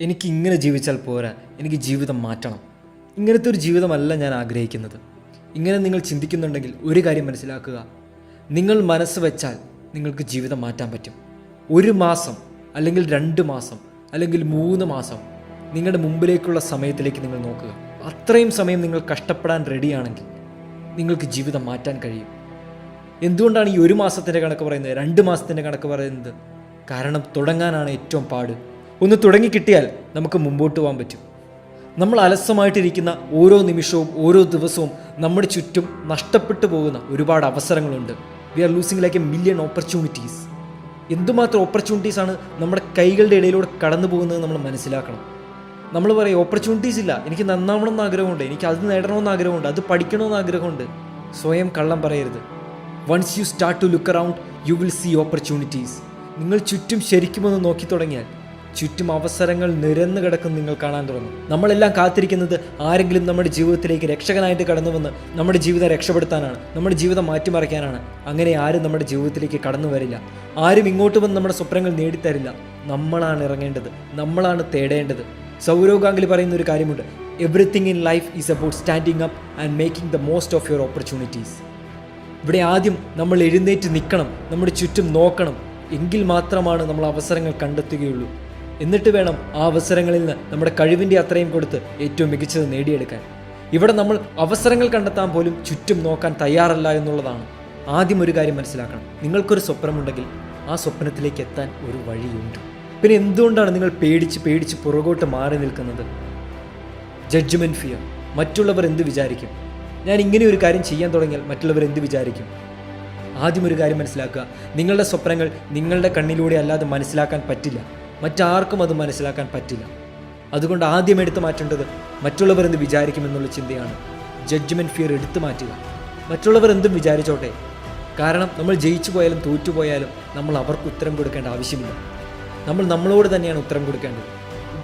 എനിക്ക് ഇങ്ങനെ ജീവിച്ചാൽ പോരാ. എനിക്ക് ജീവിതം മാറ്റണം. ഇങ്ങനത്തെ ഒരു ജീവിതമല്ല ഞാൻ ആഗ്രഹിക്കുന്നത്. ഇങ്ങനെ നിങ്ങൾ ചിന്തിക്കുന്നുണ്ടെങ്കിൽ ഒരു കാര്യം മനസ്സിലാക്കുക. നിങ്ങൾ മനസ്സ് വെച്ചാൽ നിങ്ങൾക്ക് ജീവിതം മാറ്റാൻ പറ്റും. ഒരു മാസം അല്ലെങ്കിൽ രണ്ട് മാസം അല്ലെങ്കിൽ മൂന്ന് മാസം നിങ്ങളുടെ മുമ്പിലേക്കുള്ള സമയത്തിലേക്ക് നിങ്ങൾ നോക്കുക. അത്രയും സമയം നിങ്ങൾ കഷ്ടപ്പെടാൻ റെഡിയാണെങ്കിൽ നിങ്ങൾക്ക് ജീവിതം മാറ്റാൻ കഴിയും. എന്തുകൊണ്ടാണ് ഈ ഒരു മാസത്തിന്റെ കണക്ക് പറയുന്നത്? രണ്ട് മാസത്തിന്റെ കണക്ക് പറയുന്നത്? കാരണം തുടങ്ങാനാണ് ഏറ്റവും പാട്. ഒന്ന് തുടങ്ങി കിട്ടിയാൽ നമുക്ക് മുമ്പോട്ട് പോകാൻ പറ്റും. നമ്മൾ അലസമായിട്ടിരിക്കുന്ന ഓരോ നിമിഷവും ഓരോ ദിവസവും നമ്മുടെ ചുറ്റും നഷ്ടപ്പെട്ടു പോകുന്ന ഒരുപാട് അവസരങ്ങളുണ്ട്. We are losing like a million opportunities എന്തുമാത്രം ഓപ്പർച്യൂണിറ്റീസ് ആണ് നമ്മുടെ കൈകളുടെ ഇടയിലൂടെ കടന്നു പോകുന്നത് നമ്മൾ മനസ്സിലാക്കണം. നമ്മൾ പറയും ഓപ്പർച്യൂണിറ്റീസ് ഇല്ല. എനിക്ക് നന്നാവണം എന്ന് ആഗ്രഹമുണ്ട്. എനിക്ക് അത് നേടണമെന്ന് ആഗ്രഹമുണ്ട്. അത് പഠിക്കണമെന്ന് ആഗ്രഹമുണ്ട്. സ്വയം കള്ളം പറയരുത്. Once you start to look around you will see opportunities നിങ്ങൾ ചുറ്റും ശരിക്കും ഒന്ന് നോക്കി തുടങ്ങിയാൽ ചുറ്റും അവസരങ്ങൾ നിരന്നു കിടക്കുന്ന നിങ്ങൾ കാണാൻ തുടങ്ങും. നമ്മളെല്ലാം കാത്തിരിക്കുന്നത് ആരെങ്കിലും നമ്മുടെ ജീവിതത്തിലേക്ക് രക്ഷകനായിട്ട് കടന്നു വന്ന് നമ്മുടെ ജീവിതം രക്ഷപ്പെടുത്താനാണ് നമ്മുടെ ജീവിതം മാറ്റിമറിക്കാനാണ്. അങ്ങനെ ആരും നമ്മുടെ ജീവിതത്തിലേക്ക് കടന്നു വരില്ല. ആരും ഇങ്ങോട്ട് വന്ന് നമ്മുടെ സ്വപ്നങ്ങൾ നേടിത്തരില്ല. നമ്മളാണ് ഇറങ്ങേണ്ടത് നമ്മളാണ് തേടേണ്ടത്. സൗരവ് ഗാംഗുലി പറയുന്ന ഒരു കാര്യമുണ്ട് everything in life is about standing up and making the most of your opportunities ഇവിടെ ആദ്യം നമ്മൾ എഴുന്നേറ്റ് നിൽക്കണം നമ്മുടെ ചുറ്റും നോക്കണം. എങ്കിൽ മാത്രമാണ് നമ്മൾ അവസരങ്ങൾ കണ്ടെത്തുകയുള്ളൂ. എന്നിട്ട് വേണം ആ അവസരങ്ങളിൽ നിന്ന് നമ്മുടെ കഴിവിന്റെ അത്രയും കൊടുത്ത് ഏറ്റവും മികച്ചത് നേടിയെടുക്കാൻ. ഇവിടെ നമ്മൾ അവസരങ്ങൾ കണ്ടെത്താൻ പോലും ചുറ്റും നോക്കാൻ തയ്യാറല്ല എന്നുള്ളതാണ് ആദ്യം ഒരു കാര്യം മനസ്സിലാക്കണം. നിങ്ങൾക്കൊരു സ്വപ്നമുണ്ടെങ്കിൽ ആ സ്വപ്നത്തിലേക്ക് എത്താൻ ഒരു വഴിയുണ്ട്. പിന്നെ എന്തുകൊണ്ടാണ് നിങ്ങൾ പേടിച്ച് പേടിച്ച് പുറകോട്ട് മാറി നിൽക്കുന്നത്? ജഡ്ജ്മെന്റ് ഫിയർ മറ്റുള്ളവർ എന്ത് വിചാരിക്കും? ഞാൻ ഇങ്ങനെ ഒരു കാര്യം ചെയ്യാൻ തുടങ്ങിയാൽ മറ്റുള്ളവർ എന്ത് വിചാരിക്കും? ആദ്യം ഒരു കാര്യം മനസ്സിലാക്കുക. നിങ്ങളുടെ സ്വപ്നങ്ങൾ നിങ്ങളുടെ കണ്ണിലൂടെ അല്ലാതെ മനസ്സിലാക്കാൻ പറ്റില്ല. മറ്റാർക്കും അത് മനസ്സിലാക്കാൻ പറ്റില്ല. അതുകൊണ്ട് ആദ്യം എടുത്തു മാറ്റേണ്ടത് മറ്റുള്ളവർ എന്ത് വിചാരിക്കുമെന്നുള്ള ചിന്തയാണ്. ജഡ്ജ്മെന്റ് ഫിയർ എടുത്തു മാറ്റുക. മറ്റുള്ളവർ എന്തും വിചാരിച്ചോട്ടെ. കാരണം നമ്മൾ ജയിച്ചു പോയാലും തോറ്റുപോയാലും നമ്മൾ അവർക്ക് ഉത്തരം കൊടുക്കേണ്ട ആവശ്യമില്ല. നമ്മൾ നമ്മളോട് തന്നെയാണ് ഉത്തരം കൊടുക്കേണ്ടത്.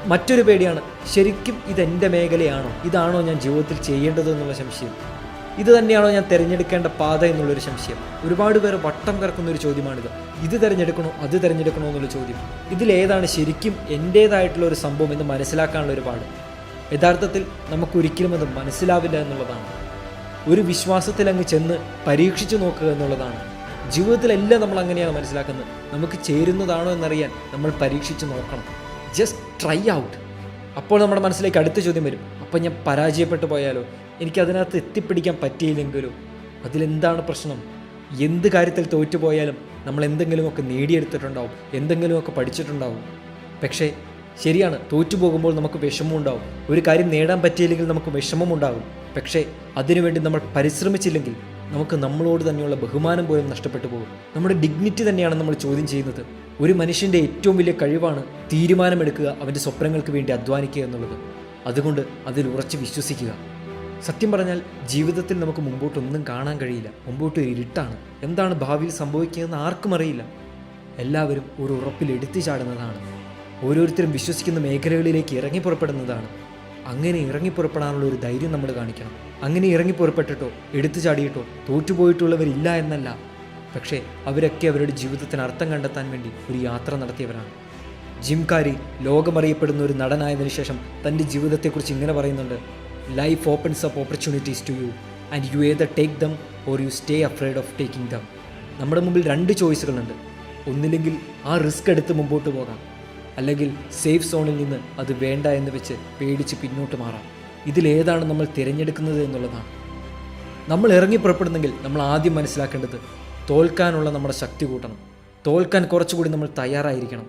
മറ്റൊരു പേടിയാണ് ശരിക്കും ഇതെന്റെ മേഖലയാണോ? ഇതാണോ ഞാൻ ജീവിതത്തിൽ ചെയ്യേണ്ടതെന്നുള്ള സംശയം. ഇത് തന്നെയാണോ ഞാൻ തിരഞ്ഞെടുക്കേണ്ട പാത എന്നുള്ളൊരു സംശയം. ഒരുപാട് പേർ വട്ടം കറക്കുന്ന ഒരു ചോദ്യമാണിത്. ഇത് തിരഞ്ഞെടുക്കണോ അത് തിരഞ്ഞെടുക്കണോ എന്നുള്ള ചോദ്യം. ഇതിലേതാണ് ശരിക്കും എന്റേതായിട്ടുള്ള ഒരു സംഭവം എന്ന് മനസ്സിലാക്കാനുള്ള ഒരു പാട്. യഥാർത്ഥത്തിൽ നമുക്കൊരിക്കലും അത് മനസ്സിലാവില്ല എന്നുള്ളതാണ്. ഒരു വിശ്വാസത്തിൽ അങ്ങ് ചെന്ന് പരീക്ഷിച്ചു നോക്കുക എന്നുള്ളതാണ്. ജീവിതത്തിലെല്ലാം നമ്മൾ അങ്ങനെയാണ് മനസ്സിലാക്കുന്നത്. നമുക്ക് ചേരുന്നതാണോ എന്നറിയാൻ നമ്മൾ പരീക്ഷിച്ച് നോക്കണം. ജസ്റ്റ് ട്രൈ ഔട്ട് അപ്പോൾ നമ്മുടെ മനസ്സിലേക്ക് അടുത്ത ചോദ്യം വരും. അപ്പോൾ ഞാൻ പരാജയപ്പെട്ടു പോയാലോ? എനിക്ക് അതിനകത്ത് എത്തിപ്പിടിക്കാൻ പറ്റിയില്ലെങ്കിലും അതിലെന്താണ് പ്രശ്നം? എന്ത് കാര്യത്തിൽ തോറ്റുപോയാലും നമ്മൾ എന്തെങ്കിലുമൊക്കെ നേടിയെടുത്തിട്ടുണ്ടാവും എന്തെങ്കിലുമൊക്കെ പഠിച്ചിട്ടുണ്ടാവും. പക്ഷേ ശരിയാണ് തോറ്റു പോകുമ്പോൾ നമുക്ക് വിഷമമുണ്ടാവും. ഒരു കാര്യം നേടാൻ പറ്റിയില്ലെങ്കിൽ നമുക്ക് വിഷമമുണ്ടാകും. പക്ഷേ അതിനുവേണ്ടി നമ്മൾ പരിശ്രമിച്ചില്ലെങ്കിൽ നമുക്ക് നമ്മളോട് തന്നെയുള്ള ബഹുമാനം പോലും നഷ്ടപ്പെട്ടു പോകും. നമ്മുടെ ഡിഗ്നിറ്റി തന്നെയാണ് നമ്മൾ ചോദ്യം ചെയ്യുന്നത്. ഒരു മനുഷ്യന്റെ ഏറ്റവും വലിയ കഴിവാണ് തീരുമാനമെടുക്കുക അവന്റെ സ്വപ്നങ്ങൾക്ക് വേണ്ടി അധ്വാനിക്കുക എന്നുള്ളത്. അതുകൊണ്ട് അതിൽ ഉറച്ച് വിശ്വസിക്കുക. സത്യം പറഞ്ഞാൽ ജീവിതത്തിൽ നമുക്ക് മുമ്പോട്ടൊന്നും കാണാൻ കഴിയില്ല. മുമ്പോട്ട് ഇരുട്ടാണ്. എന്താണ് ഭാവിയിൽ സംഭവിക്കുകയെന്ന് ആർക്കും അറിയില്ല. എല്ലാവരും ഒരു ഉറപ്പിൽ എടുത്തു ചാടുന്നതാണ്. ഓരോരുത്തരും വിശ്വസിക്കുന്ന മേഖലകളിലേക്ക് ഇറങ്ങി പുറപ്പെടുന്നതാണ്. അങ്ങനെ ഇറങ്ങി പുറപ്പെടാനുള്ള ഒരു ധൈര്യം നമ്മൾ കാണിക്കണം. അങ്ങനെ ഇറങ്ങി പുറപ്പെട്ടിട്ടോ എടുത്തു ചാടിയിട്ടോ തോറ്റുപോയിട്ടുള്ളവരില്ല എന്നല്ല. പക്ഷേ അവരൊക്കെ അവരുടെ ജീവിതത്തിന് അർത്ഥം കണ്ടെത്താൻ വേണ്ടി ഒരു യാത്ര നടത്തിയവരാണ്. ജിംകാരി ലോകമറിയപ്പെടുന്ന ഒരു നടനായതിനു ശേഷം തന്റെ ജീവിതത്തെക്കുറിച്ച് ഇങ്ങനെ പറയുന്നുണ്ട്. Life opens up opportunities to you and you either take them or you stay afraid of taking them നമ്മുടെ മുമ്പിൽ രണ്ട് ചോയ്സുകളുണ്ട്. ഒന്നില്ലെങ്കിൽ ആ റിസ്ക് എടുത്ത് മുമ്പോട്ട് പോകാം. അല്ലെങ്കിൽ സേഫ് സോണിൽ നിന്ന് അത് വേണ്ട എന്ന് വെച്ച് പേടിച്ച് പിന്നോട്ട് മാറാം. ഇതിലേതാണ് നമ്മൾ തിരഞ്ഞെടുക്കുന്നത് എന്നുള്ളതാണ്. നമ്മൾ ഇറങ്ങി പുറപ്പെടുന്നെങ്കിൽ നമ്മൾ ആദ്യം മനസ്സിലാക്കേണ്ടത് തോൽക്കാനുള്ള നമ്മുടെ ശക്തി കൂട്ടണം. തോൽക്കാൻ കുറച്ചുകൂടി നമ്മൾ തയ്യാറായിരിക്കണം.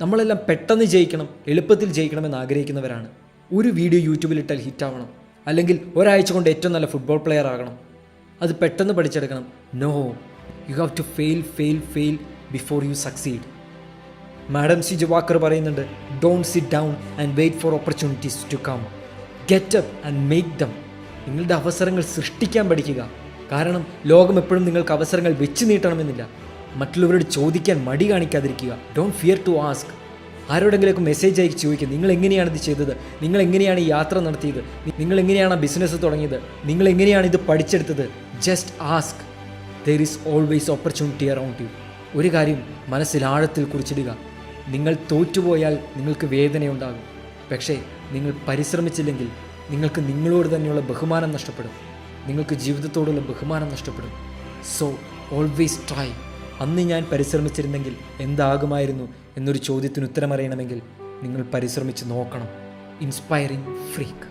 നമ്മളെല്ലാം പെട്ടെന്ന് ജയിക്കണം എളുപ്പത്തിൽ ജയിക്കണമെന്ന് ആഗ്രഹിക്കുന്നവരാണ്. ഒരു വീഡിയോ യൂട്യൂബിൽ ഇട്ടാൽ ഹിറ്റാവണം അല്ലെങ്കിൽ ഒരാഴ്ച കൊണ്ട് ഏറ്റവും നല്ല ഫുട്ബോൾ പ്ലെയർ ആകണം. അത് പെട്ടെന്ന് പഠിച്ചെടുക്കണം. No you have to fail fail fail before you succeed madam C J Walker പറയുന്നുണ്ട് don't sit down and wait for opportunities to come get up and make them നിങ്ങളുടെ അവസരങ്ങൾ സൃഷ്ടിക്കാൻ പഠിക്കുക. കാരണം ലോകം എപ്പോഴും നിങ്ങൾക്ക് അവസരങ്ങൾ വെച്ച് നീട്ടണമെന്നില്ല. മറ്റുള്ളവരോട് ചോദിക്കാൻ മടി കാണിക്കാതിരിക്കുക. ഡോണ്ട് ഫിയർ ടു ആസ്ക് ആരോടെങ്കിലൊക്കെ മെസ്സേജ് അയച്ച് ചോദിക്കും നിങ്ങൾ എങ്ങനെയാണ് ഇത് ചെയ്തത്? നിങ്ങൾ എങ്ങനെയാണ് ഈ യാത്ര നടത്തിയത്? നിങ്ങൾ എങ്ങനെയാണ് ബിസിനസ് തുടങ്ങിയത്? നിങ്ങൾ എങ്ങനെയാണ് ഇത് പഠിച്ചെടുത്തത്? Just ask there is always opportunity around you ഒരു കാര്യം മനസ്സിലാഴത്തിൽ കുറിച്ചിടുക. നിങ്ങൾ തോറ്റുപോയാൽ നിങ്ങൾക്ക് വേദനയുണ്ടാകും. പക്ഷേ നിങ്ങൾ പരിശ്രമിച്ചില്ലെങ്കിൽ നിങ്ങൾക്ക് നിങ്ങളോട് തന്നെയുള്ള ബഹുമാനം നഷ്ടപ്പെടും. നിങ്ങൾക്ക് ജീവിതത്തോടുള്ള ബഹുമാനം നഷ്ടപ്പെടും. സോ ഓൾവേസ് ട്രൈ അന്ന് ഞാൻ പരിശ്രമിച്ചിരുന്നെങ്കിൽ എന്താകുമായിരുന്നു? എന്നൊരു ചോദ്യത്തിന് ഉത്തരമറിയണമെങ്കിൽ നിങ്ങൾ പരിശ്രമിച്ച് നോക്കണം. Inspiring freak